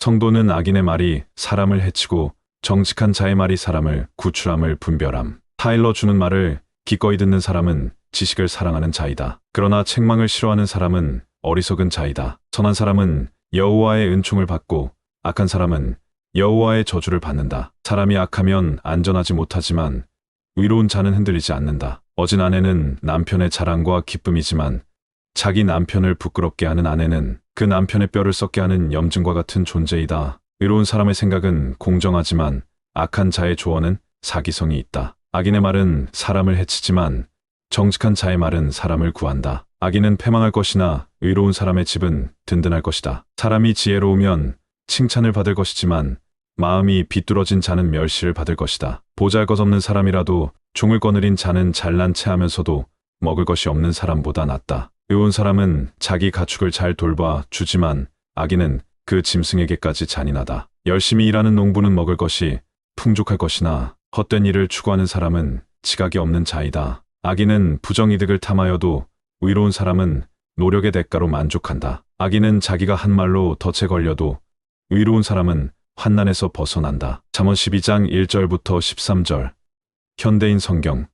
성도는 악인의 말이 사람을 해치고 정직한 자의 말이 사람을 구출함을 분별함. 타일러 주는 말을 기꺼이 듣는 사람은 지식을 사랑하는 자이다. 그러나 책망을 싫어하는 사람은 어리석은 자이다. 선한 사람은 여호와의 은총을 받고 악한 사람은 여호와의 저주를 받는다. 사람이 악하면 안전하지 못하지만 의로운 자는 흔들리지 않는다. 어진 아내는 남편의 자랑과 기쁨이지만 자기 남편을 부끄럽게 하는 아내는 그 남편의 뼈를 썩게 하는 염증과 같은 존재이다. 의로운 사람의 생각은 공정하지만 악한 자의 조언은 사기성이 있다. 악인의 말은 사람을 해치지만 정직한 자의 말은 사람을 구한다. 악인은 패망할 것이나 의로운 사람의 집은 든든할 것이다. 사람이 지혜로우면 칭찬을 받을 것이지만 마음이 비뚤어진 자는 멸시를 받을 것이다. 보잘것없는 사람이라도 종을 거느린 자는 잘난 체하면서도 먹을 것이 없는 사람보다 낫다. 의로운 사람은 자기 가축을 잘 돌봐 주지만 악인은 그 짐승에게까지 잔인하다. 열심히 일하는 농부는 먹을 것이 풍족할 것이나 헛된 일을 추구하는 사람은 지각이 없는 자이다. 악인은 부정이득을 탐하여도 의로운 사람은 노력의 대가로 만족한다. 악인은 자기가 한 말로 덫에 걸려도 의로운 사람은 환난에서 벗어난다. 잠언 12장 1절부터 13절 현대인 성경